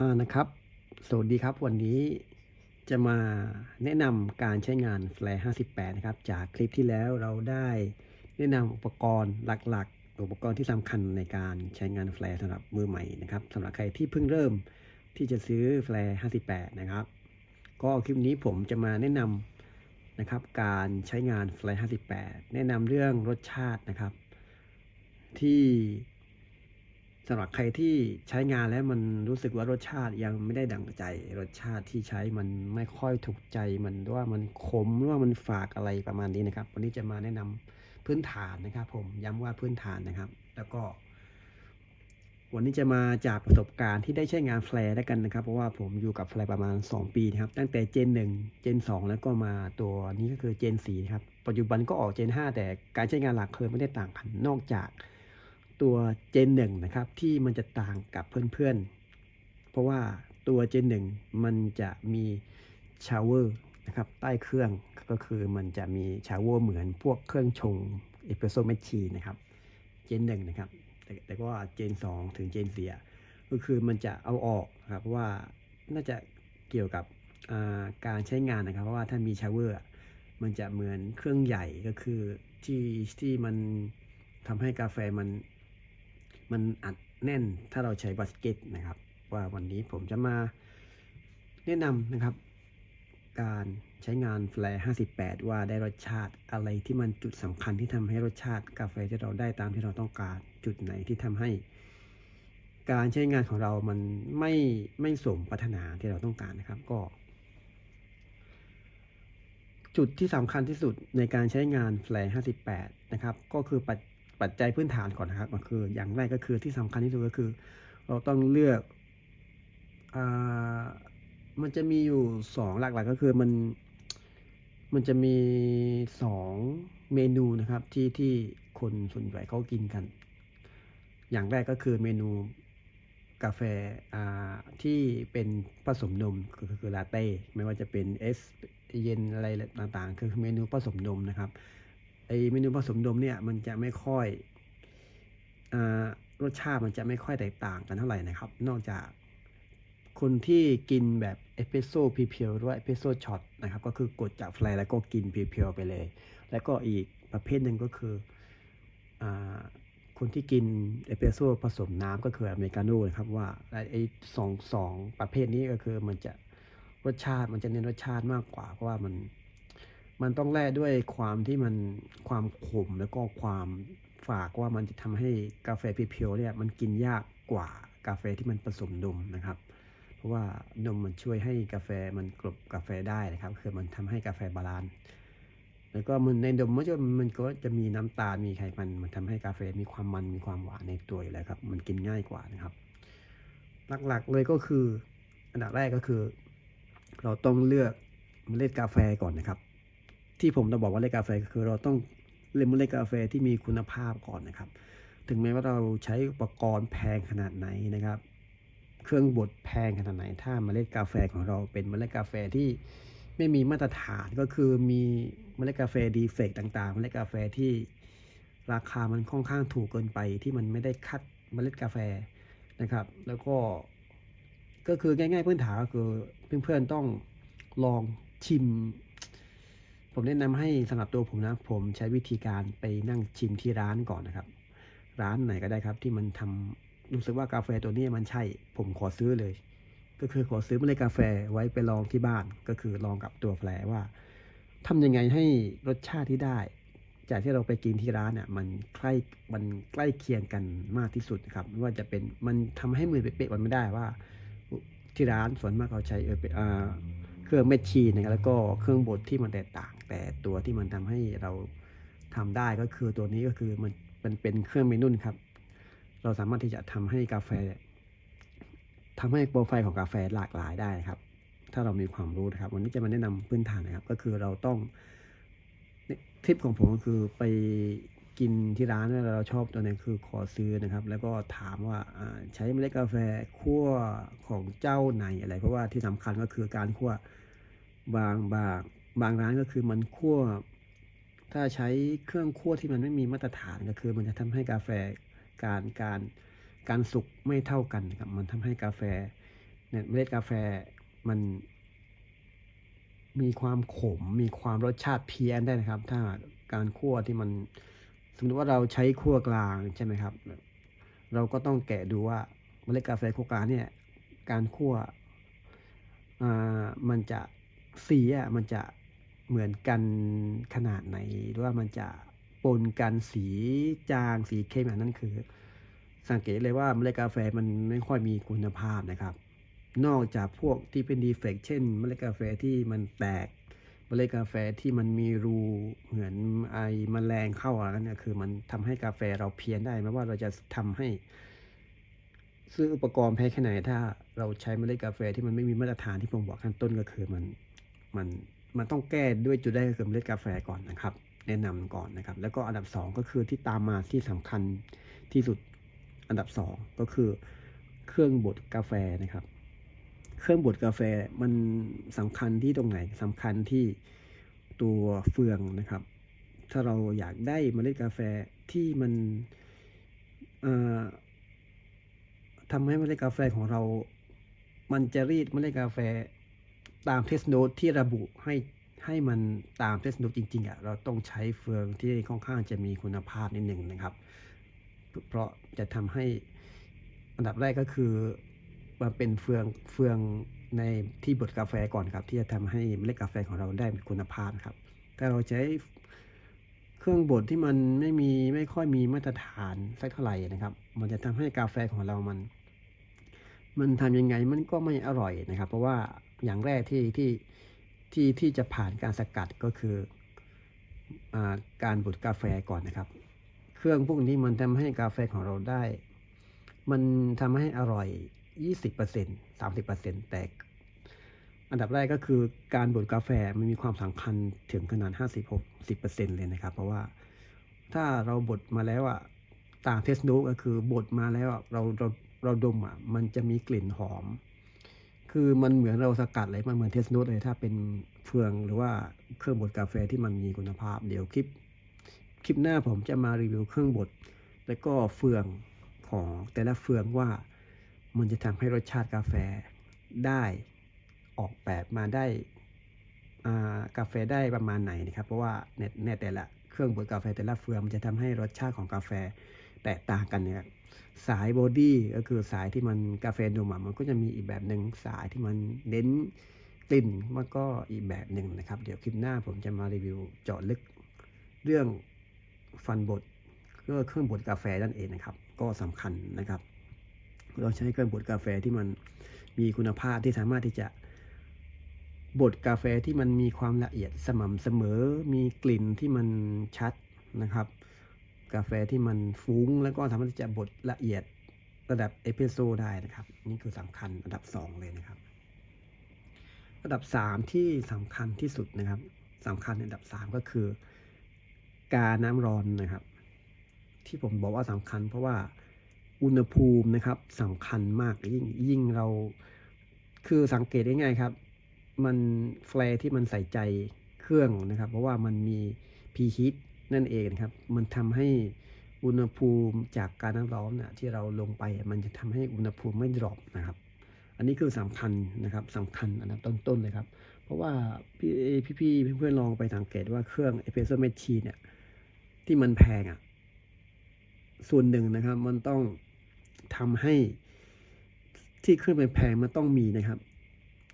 อ่านะครับ สวัสดีครับ วันนี้จะมาแนะนำการใช้งาน Flare 58 นะครับ จากคลิปที่แล้วเราได้แนะนำอุปกรณ์หลักๆ อุปกรณ์ที่สำคัญในการใช้งาน Flare สำหรับมือใหม่นะครับสำหรับใครที่เพิ่งเริ่มที่จะซื้อ Flare 58 นะครับ ก็คลิปนี้ผมจะมาแนะนำนะครับ การใช้งาน Flare 58 แนะนำเรื่องรสชาตินะครับ ที่ สำหรับใครที่ใช้งานแล้วมันรู้สึกว่ารสชาติยังไม่ได้ดั่งใจ รสชาติที่ใช้มันไม่ค่อยถูกใจมันว่ามันขมหรือว่ามันฝากอะไรประมาณนี้นะครับ วันนี้จะมาแนะนำพื้นฐานนะครับ ผมย้ำว่าพื้นฐานนะครับ แล้วก็ วันนี้จะมาจากประสบการณ์ที่ได้ใช้งานแฟร์แล้วกันนะครับ เพราะว่าผมอยู่กับแฟร์ประมาณ 2 ปีนะครับ ตั้งแต่เจน1เจน2 แล้วก็มาตัวนี้ก็คือเจน4ครับปัจจุบันก็ออกเจน5แต่การใช้งานหลักเคยไม่ได้ต่างกันนอกจาก ตัวเจน1นะครับที่มันจะต่างกับเพื่อนๆ เพราะว่าตัวเจน1มันจะมีชาวเวอร์นะครับใต้เครื่องก็คือมันจะมีชาวเวอร์เหมือนพวกเครื่องชงเอสเปรสโซ่แมชชีนนะครับเจน1นะครับแต่แต่ก็ว่าเจน2ถึงเจน4อ่ก็คือมันจะเอาออกครับเพราะว่าน่าจะเกี่ยวกับการใช้งานนะครับ เพราะว่าถ้ามีชาวเวอร์มันจะเหมือนเครื่องใหญ่ก็คือที่ที่มันทำให้กาแฟมัน มันอัดแน่นถ้าเราใช้บาสเกตนะครับ ว่าวันนี้ผมจะมาแนะนำนะครับ การใช้งานแฟร์58 ว่าได้รสชาติอะไรที่มันจุดสำคัญที่ทำให้รสชาติกาแฟที่เราได้ตามที่เราต้องการจุดไหนที่ทำให้ การใช้งานของเรามันไม่ไม่สมปรารถนาที่เราต้องการนะครับก็ จุดที่สำคัญที่สุดในการใช้งานแฟร์58 นะครับ ก็คือปัจ ปัจจัยพื้นฐานก่อนนะครับก็คือ อย่างแรกก็คือที่สำคัญที่สุดก็คือ เราต้องเลือกอมันจะมีอยู่สองหลักๆก็คือมันมันจะมีสองเมนูนะครับที่ที่คนส่วนใหญ่เขากินกัน อย่างแรกก็คือเมนูกาแฟอ่าที่เป็นผสมนมก็คือลาเต้ไม่ว่าจะเป็นเอสเย็นอะไรต่างๆ คือเมนูผสมนมนะครับ ไอเมนูผสมนมเนี่ยมันจะไม่ค่อยอรสชาติมันจะไม่ค่อยแตกต่างกันเท่าไหร่นะครับ นอกจากคนที่กินแบบเอสเปรสโซ่เพียวๆหรือว่าเอสเปรสโซ่ช็อตนะครับ ก็คือกดจากแฟลแล้วก็กินเพียวๆไปเลย แล้วก็อีกประเภทหนึ่งก็คืออคนที่กินเอสเปรสโซ่ผสมน้ำก็คืออเมริกาโน่นะครับว่าไอ้สองสองประเภทนี้ก็คือมันจะรสชาติมันจะเน้นรสชาติมากกว่า เพราะว่ามัน มันต้องแลกด้วยความที่มันความขมแล้วก็ความฝากว่ามันจะทำให้กาแฟเพียวๆเนี่ยมันกินยากกว่ากาแฟที่มันผสมนมนะครับ เพราะว่านมมันช่วยให้กาแฟมันกลบกาแฟได้นะครับ คือมันทำให้กาแฟบาลานซ์แล้วก็มันในนมมันจะมันก็จะมีน้ำตาลมีไขมันมันทำให้กาแฟมีความมันมีความหวานในตัวอยู่แล้วครับ มันกินง่ายกว่านะครับ หลักๆเลยก็คืออันดับแรกก็คือ เราต้องเลือกเมล็ดกาแฟก่อนนะครับ ที่ผมจะบอกว่าเมล็ดกาแฟก็คือเราต้องเลือกเมล็ดกาแฟที่มีคุณภาพก่อนนะครับ ถึงแม้ว่าเราใช้อุปกรณ์แพงขนาดไหนนะครับ เครื่องบดแพงขนาดไหน ถ้าเมล็ดกาแฟของเราเป็นเมล็ดกาแฟที่ไม่มีมาตรฐานก็คือมีเมล็ดกาแฟดีเฟกต่างๆ เมล็ดกาแฟที่ราคามันค่อนข้างถูกเกินไปที่มันไม่ได้คัดเมล็ดกาแฟนะครับ แล้วก็ก็คือง่าย ๆ พื้นฐานก็คือเพื่อนๆต้องลองชิม ผมแนะนำให้สำหรับตัวผมนะ ผมใช้วิธีการไปนั่งชิมที่ร้านก่อนนะครับ ร้านไหนก็ได้ครับที่มันทำรู้สึกว่ากาแฟตัวนี้มันใช่ ผมขอซื้อเลย ก็คือขอซื้อเมล็ดกาแฟไว้ไปลองที่บ้าน ก็คือลองกับตัวแฟร์ว่าทำยังไงให้รสชาติที่ได้ จากที่เราไปกินที่ร้านเนี่ยมันใกล้มันใกล้เคียงกันมากที่สุดครับไม่ว่าจะเป็นมันทำให้มือเป๊ะๆมันไม่ได้ว่า ที่ร้านส่วนมากเขาใช้เออเป็นอ่า เครื่องแมชชีนนะครับแล้วก็เครื่องบดที่มันแตกต่าง แต่ตัวที่มันทำให้เราทำได้ก็คือตัวนี้ก็คือมันมันเป็นเครื่องเมนุ่นครับ เราสามารถที่จะทำให้กาแฟทำให้โปรไฟล์ของกาแฟหลากหลายได้ครับ ถ้าเรามีความรู้นะครับ วันนี้จะมาแนะนำพื้นฐานนะครับ ก็คือเราต้องทิปของผมก็คือไป กินที่ร้านแล้วเราชอบตัวไหนคือขอซื้อนะครับ แล้วก็ถามว่าใช้เมล็ดกาแฟคั่วของเจ้าไหนอะไร เพราะว่าที่สำคัญก็คือการคั่วบางบางบางร้านก็คือมันคั่ว ถ้าใช้เครื่องคั่วที่มันไม่มีมาตรฐานก็คือ มันจะทำให้กาแฟการการการสุกไม่เท่ากันครับมันทำให้กาแฟเนี่ยเมล็ดกาแฟมันมีความขมมีความรสชาติเพี้ยนได้นะครับ ถ้าการคั่วที่มัน สมมติว่าเราใช้คั่วกลางใช่ไหมครับ เราก็ต้องแกะดูว่าเมล็ดกาแฟคั่วกลางเนี่ย การคั่วมันจะสีอะมันจะเหมือนกันขนาดไหน หรือว่ามันจะปนกันสีจางสีเข้มอันนั้นคือ สังเกตเลยว่าเมล็ดกาแฟมันไม่ค่อยมีคุณภาพนะครับ นอกจากพวกที่เป็นดีเฟกเช่นเมล็ดกาแฟที่มันแตก เมล็ดกาแฟที่มันมีรูเหมือนไอแมลงเข้าอะไรนั่นเนี่ยคือมันทำให้กาแฟเราเพี้ยนได้ไม่ว่าเราจะทำให้ ซื้ออุปกรณ์แพ้แค่ไหนถ้าเราใช้เมล็ดกาแฟที่มันไม่มีมาตรฐานที่ผมบอกข้างต้นก็คือมันมันมันต้องแก้ด้วยจุดแรกก็คือเมล็ดกาแฟก่อนนะครับ แนะนำก่อนนะครับ แล้วก็อันดับสองก็คือที่ตามมาที่สำคัญที่สุดอันดับสองก็คือเครื่องบดกาแฟนะครับ เครื่องบดกาแฟมันสำคัญที่ตรงไหนสำคัญที่ตัวเฟืองนะครับ ถ้าเราอยากได้เมล็ดกาแฟที่มันเอ่อทำให้เมล็ดกาแฟของเรา มันจะรีดเมล็ดกาแฟตามเทสโนตที่ระบุให้ให้มันตามเทสโนตจริงๆอะเราต้องใช้เฟืองที่ค่อนข้างจะมีคุณภาพนิดหนึ่งนะครับ เพราะจะทำให้อันดับแรกก็คือ มันเป็นเฟืองเฟืองในที่บดกาแฟก่อนครับ ที่จะทำให้เมล็ดกาแฟของเราได้มีคุณภาพครับถ้าเราใช้เครื่องบดที่มันไม่มีไม่ค่อยมีมาตรฐานสักเท่าไหร่นะครับ มันจะทำให้กาแฟของเรามัน มันทำยังไงมันก็ไม่อร่อยนะครับ เพราะว่าอย่างแรกที่ที่ที่ที่จะผ่านการสกัดก็คืออาการบดกาแฟก่อนนะครับ เครื่องพวกนี้มันทำให้กาแฟของเราได้ มันทำให้อร่อย 20% 30%แต่อันดับแรกก็คือการบดกาแฟมันมีความสำคัญถึงขนาด 50-60%เลยนะครับ เพราะว่าถ้าเราบดมาแล้วอะต่างเทสโนก็คือบดมาแล้วเราเราเราดมอะมันจะมีกลิ่นหอม คือมันเหมือนเราสกัดเลยมันเหมือนเทสโนตเลยถ้าเป็นเฟืองหรือว่าเครื่องบดกาแฟที่มันมีคุณภาพ เดี๋ยวคลิปคลิปหน้าผมจะมารีวิวเครื่องบด แล้วก็เฟืองของแต่ละเฟืองว่า มันจะทำให้รสชาติกาแฟได้ออกแบบมาได้กาแฟได้ประมาณไหนนะครับ เพราะว่าในในแต่ละเครื่องบดกาแฟแต่ละเฟืองมันจะทำให้รสชาติของกาแฟแตกต่างกันเนี่ยสายบอดี้ก็คือสายที่มันกาแฟนมมันก็จะมีอีกแบบหนึ่งสายที่มันเน้นกลิ่นมันก็อีกแบบหนึ่งนะครับ เดี๋ยวคลิปหน้าผมจะมารีวิวเจาะลึกเรื่องฟันบดก็เครื่องบดกาแฟนั่นเองนะครับ ก็สำคัญนะครับ เราใช้เครื่องบดกาแฟที่มันมีคุณภาพที่สามารถที่จะบดกาแฟที่มันมีความละเอียดสม่ำเสมอ มีกลิ่นที่มันชัดนะครับ กาแฟที่มันฟุ้งแล้วก็สามารถที่จะบดละเอียดระดับเอสเปรสโซได้นะครับ นี่คือสำคัญอันดับสองเลยนะครับอันดับสามที่สำคัญที่สุดนะครับสำคัญอันดับสามก็คือ กาน้ำร้อนนะครับ ที่ผมบอกว่าสำคัญเพราะว่า อุณหภูมินะครับสำคัญมากยิ่งยิ่งเราคือสังเกตได้ง่ายครับ มันแฟร์ที่มันใส่ใจเครื่องนะครับ เพราะว่ามันมีพีฮีทนั่นเองนะครับ มันทำให้อุณหภูมิจากการน้ำร้อนนะที่เราลงไปมันจะทำให้อุณหภูมิไม่ดรอปนะครับ อันนี้คือสำคัญนะครับสำคัญอันดับต้นๆเลยครับ เพราะว่าพี่พี่ๆเพื่อนๆลองไปสังเกตว่าเครื่องเอสเปรสโซ่เมชชีเนี่ยที่มันแพงอะส่วนหนึ่งนะครับมันต้อง ทำให้ที่เครื่องแพงๆมันต้องมีนะครับ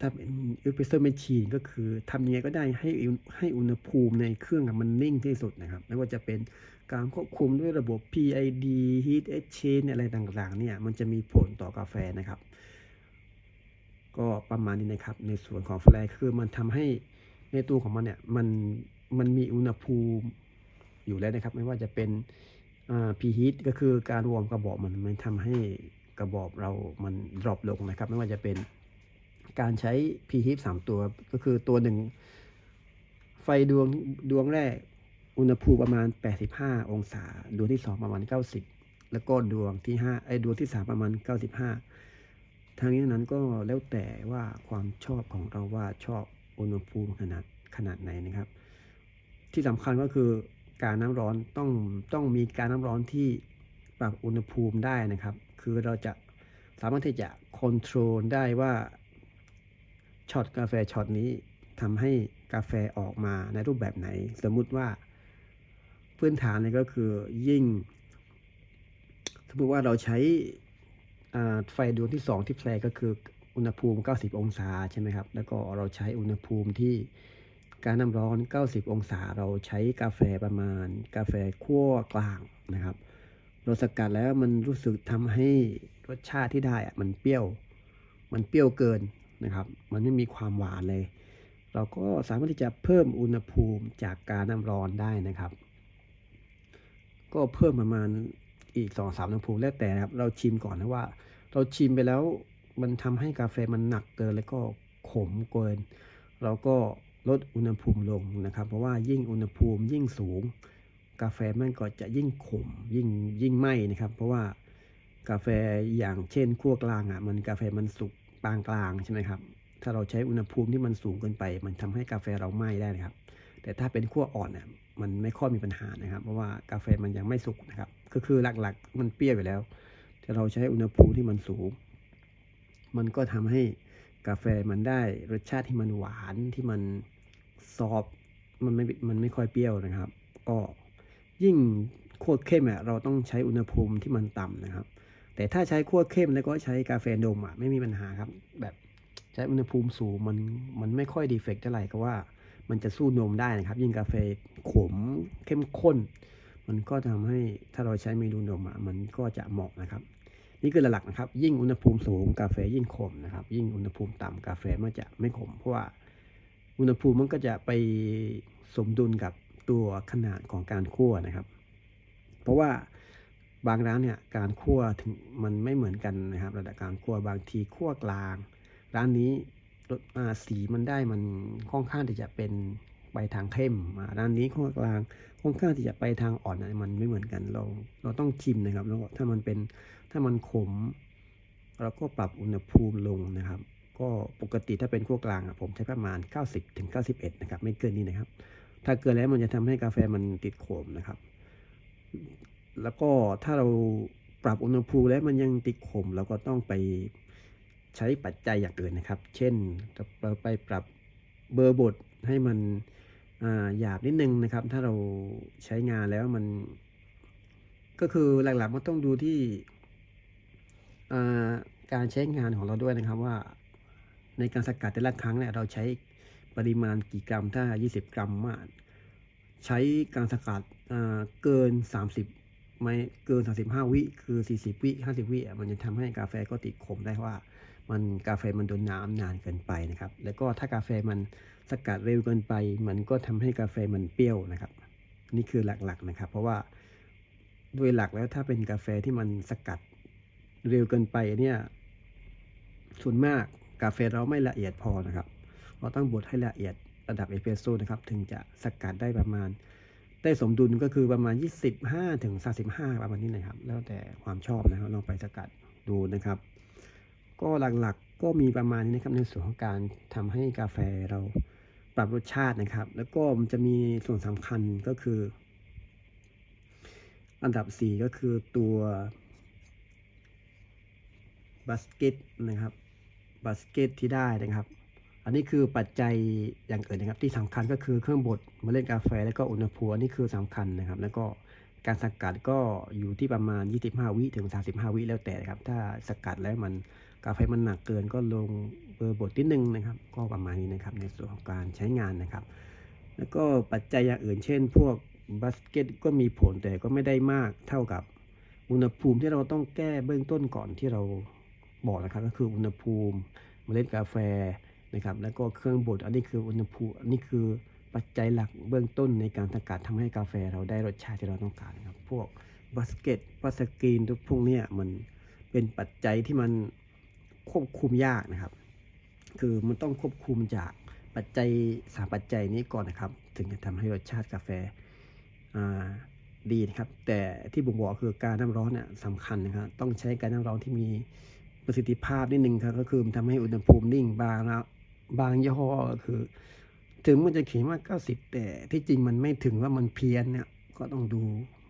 ถ้าเป็นอสเปรสโซ่เมชชีนก็คือทำยังไงก็ได้ให้ให้อุณหภูมิในเครื่องมันนิ่งที่สุดนะครับ ไม่ว่าจะเป็นการควบคุมด้วยระบบ PID Heat Exchange อะไรต่างๆ เนี่ยมันจะมีผลต่อกาแฟนะครับ ก็ประมาณนี้นะครับ ในส่วนของแฟลร์คือมันทำให้ในตัวของมันเนี่ยมันมันมีอุณหภูมิอยู่แล้วนะครับ ไม่ว่าจะเป็น พีฮีทก็คือการวอร์มกระบอกมันมันทำให้กระบอกเรามันดรอปลงนะครับ ไม่ว่าจะเป็นการใช้พีฮีทสามตัวก็คือตัวหนึ่งไฟดวงดวงแรก อุณหภูมิประมาณ 85 องศา ดวงที่ 2 ประมาณ 90 แล้วก็ดวงที่5ไอ้ดวงที่ 3 ประมาณ 95 ทางนี้นั้นก็แล้วแต่ว่าความชอบของเราว่าชอบอุณหภูมิขนาดขนาดไหนนะครับ ที่สำคัญก็คือ การน้ำร้อนต้องต้องมีการน้ำร้อนที่ปรับอุณหภูมิได้นะครับ คือเราจะสามารถที่จะค o n t r o l ได้ว่าช็อตกาแฟช็อตนี้ทำให้กาแฟออกมาในรูปแบบไหน สมมุติว่าพื้นฐานเลยก็คือยิ่งสมมติว่าเราใช้ไฟดวงที่ 2 ที่แพลก็คืออุณหภูมิ 90 องศาใช่ไหมครับ แล้วก็เราใช้อุณหภูมิที่ การน้ำร้อน 90 องศาเราใช้กาแฟประมาณ กาแฟคั่วกลางนะครับเราสกัดแล้วมันรู้สึกทำให้รสชาติที่ได้อะมันเปรี้ยว มันเปรี้ยวเกินนะครับ มันไม่มีความหวานเลย เราก็สามารถที่จะเพิ่มอุณหภูมิจากการน้ำร้อนได้นะครับ ก็เพิ่มประมาณอีกสองสามอุณหภูมิแล้วแต่ครับ เราชิมก่อนนะว่า เราชิมไปแล้วมันทำให้กาแฟมันหนักเกินแล้วก็ขมเกิน เราก็ ลดอุณหภูมิลงนะครับ เพราะว่ายิ่งอุณหภูมิยิ่งสูง กาแฟมันก็จะยิ่งขมยิ่งยิ่งไหม้นะครับ เพราะว่ากาแฟอย่างเช่นคั่วกลางอะมันกาแฟมันสุกปานกลางใช่ไหมครับถ้าเราใช้อุณหภูมิที่มันสูงเกินไป มันทำให้กาแฟเราไหม้ได้นะครับ แต่ถ้าเป็นคั่วอ่อนเนี่ยมันไม่ค่อยมีปัญหานะครับ เพราะว่ากาแฟมันยังไม่สุกนะครับ ก็คือหลักๆ มันเปรี้ยวอยู่แล้ว แต่เราใช้อุณหภูมิที่มันสูง มันก็ทำให้กาแฟมันได้รสชาติที่มันหวานที่มัน ซอฟมันไม่มันไม่ค่อยเปรี้ยวนะครับ ก็ยิ่งคั่วเข้มอะเราต้องใช้อุณหภูมิที่มันต่ำนะครับ แต่ถ้าใช้คั่วเข้มแล้วก็ใช้กาแฟนมอะไม่มีปัญหาครับ แบบใช้อุณหภูมิสูงมันมันไม่ค่อยดีเฟกต์เท่าไหร่ก็ว่ามันจะสู้นมได้นะครับ ยิ่งกาแฟขมเข้มข้น มันก็ทำให้ถ้าเราใช้เมนูนมอะมันก็จะเหมาะนะครับ นี่คือหลักๆนะครับ ยิ่งอุณหภูมิสูงกาแฟยิ่งขมนะครับ ยิ่งอุณหภูมิต่ำกาแฟมันจะไม่ขมเพราะว่า อุณหภูมิมันก็จะไปสมดุลกับตัวขนาดของการคั่วนะครับ เพราะว่าบางร้านเนี่ยการคั่วถึงมันไม่เหมือนกันนะครับ ระดับการคั่วบางทีคั่วกลาง ร้านนี้รสอ่าสีมันได้มันค่อนข้างที่จะเป็นไปทางเข้มร้านนี้คั่วกลางค่อนข้างที่จะไปทางอ่อนนะมันไม่เหมือนกันเรา เราต้องชิมนะครับแล้วถ้ามันเป็นถ้ามันขมเราก็ปรับอุณหภูมิลงนะครับ ก็ปกติถ้าเป็นคั่วกลางอะผมใช้ประมาณ 90ถึง91 นะครับ ไม่เกินนี้นะครับ ถ้าเกินแล้วมันจะทำให้กาแฟมันติดขมนะครับ แล้วก็ถ้าเราปรับอุณหภูมิแล้วมันยังติดขมเราก็ต้องไปใช้ปัจจัยอย่างอื่นนะครับ เช่นเราไปปรับเบอร์บดให้มันหยาบนิดนึงนะครับ ถ้าเราใช้งานแล้วมัน ก็คือหลักๆมันต้องดูที่การใช้งานของเราด้วยนะครับว่า ในการสกัดแต่ละครั้งเนี่ยเราใช้ปริมาณกี่กรัมถ้า 20 กรัมมากใช้การสกัดเกิน 30 ไม่เกิน 35 วิคือ 40 วิ 50 วิมันจะทำให้กาแฟก็ติดขมได้ว่ามันกาแฟมันโดนน้ำนานเกินไปนะครับ แล้วก็ถ้ากาแฟมันสกัดเร็วเกินไป มันก็ทำให้กาแฟมันเปรี้ยวนะครับ นี่คือหลักๆนะครับ เพราะว่าโดยหลักแล้วถ้าเป็นกาแฟที่มันสกัดเร็วเกินไปเนี่ยส่วนมาก กาแฟเราไม่ละเอียดพอนะครับ เราต้องบดให้ละเอียดระดับเอสเปรสโซ่นะครับ ถึงจะสกัดได้ประมาณ ได้สมดุลก็คือประมาณ 25ถึง35ประมาณนี้นะครับ แล้วแต่ความชอบนะครับลองไปสกัดดูนะครับ ก็หลักๆก็มีประมาณนี้นะครับในส่วนของการทำให้กาแฟเราปรับรสชาตินะครับ แล้วก็มันจะมีส่วนสำคัญก็คือ อันดับ 4 ก็คือตัวบัสเกตนะครับ บัสเกตที่ได้นะครับ อันนี้คือปัจจัยอย่างอื่นนะครับ ที่สำคัญก็คือเครื่องบดเมล็ดกาแฟแล้วก็อุณหภูมิอันนี้คือสำคัญนะครับ แล้วก็การสกัดก็อยู่ที่ประมาณ 25 วิถึง 35 วิแล้วแต่ครับ ถ้าสกัดแล้วมันกาแฟมันหนักเกินก็ลงเบอร์บดนิดนึงนะครับ ก็ประมาณนี้นะครับในส่วนของการใช้งานนะครับ แล้วก็ปัจจัยอย่างอื่นเช่น พวกบัสเกตก็มีผลแต่ก็ไม่ได้มากเท่ากับอุณหภูมิที่เราต้องแก้เบื้องต้นก่อนที่เรา บอกนะครับก็คืออุณหภูมิเมล็ดกาแฟนะครับแล้วก็เครื่องบดอันนี้คืออุณหภูมิอันนี้คือปัจจัยหลักเบื้องต้นในการสกัดทำให้กาแฟเราได้รสชาติที่เราต้องการครับพวกบัสเกตบัสกรีนทุกพวกนี้มันเป็นปัจจัยที่มันควบคุมยากนะครับ คือมันต้องควบคุมจากปัจจัยสามปัจจัยนี้ก่อนนะครับ ถึงจะทำให้รสชาติกาแฟาดีนะครับ แต่ที่ผมบอกคือการน้ำร้อนเนี่ยสำคัญนะครับ ต้องใช้การน้ำร้อนที่มี ประสิทธิภาพนิดหนึ่งครับก็คือมันทำให้อุณหภูมินิ่งบางแล้วบางยี่ห้อก็คือ ถึงมันจะเขียนว่า 90 แต่ที่จริงมันไม่ถึงว่ามันเพี้ยนเนี่ยก็ต้องดู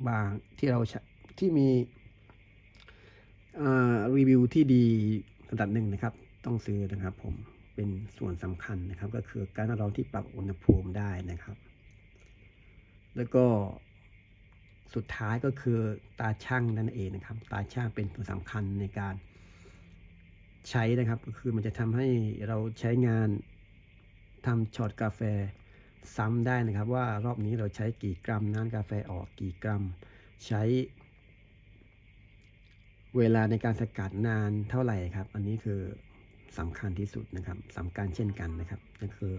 บางที่เราที่มีรีวิวที่ดีระดับหนึ่งนะครับ ต้องซื้อนะครับผมเป็นส่วนสำคัญนะครับ ก็คือการเราที่ปรับอุณหภูมิได้นะครับ แล้วก็สุดท้ายก็คือตาช่างนั่นเองนะครับ ตาช่างเป็นส่วนสำคัญในการ ใช้นะครับ ก็คือมันจะทำให้เราใช้งานทำช็อตกาแฟซ้ำได้นะครับ ว่ารอบนี้เราใช้กี่กรัมน้ำกาแฟออกกี่กรัม ใช้เวลาในการสกัดนานเท่าไหร่ครับ อันนี้คือสำคัญที่สุดนะครับสำคัญเช่นกันนะครับนั่นคือ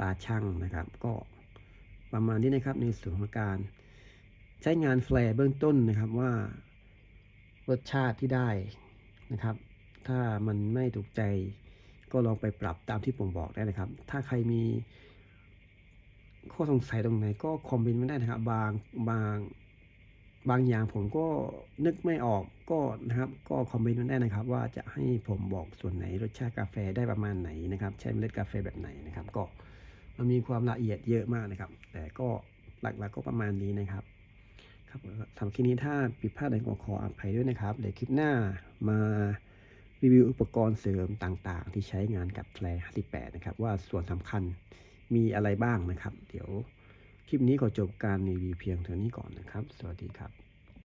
ตาช่างนะครับ ก็ประมาณนี้นะครับในส่วนของการใช้งานแฟร์เบื้องต้นนะครับว่ารสชาติที่ได้นะครับ ถ้ามันไม่ถูกใจก็ลองไปปรับตามที่ผมบอกได้นะครับ ถ้าใครมีข้อสงสัยตรงไหนก็คอมเมนต์มาได้นะครับ บางบางบางอย่างผมก็นึกไม่ออกก็นะครับ ก็คอมเมนต์มาได้นะครับ ว่าจะให้ผมบอกส่วนไหนรสชาติกาแฟได้ประมาณไหนนะครับ ใช้เมล็ดกาแฟแบบไหนนะครับ ก็มันมีความละเอียดเยอะมากนะครับ แต่ก็หลักๆก็ประมาณนี้นะครับ ครับสำหรับคลิปนี้ถ้าผิดพลาดใดก็ขออภัยด้วยนะครับ เดี๋ยวคลิปหน้ามา รีวิวอุปกรณ์เสริมต่างๆ ที่ใช้งานกับแฟร์58 นะครับ ว่าส่วนสำคัญมีอะไรบ้างนะครับ เดี๋ยวคลิปนี้ขอจบการรีวิวเพียงเท่านี้ก่อนนะครับ สวัสดีครับ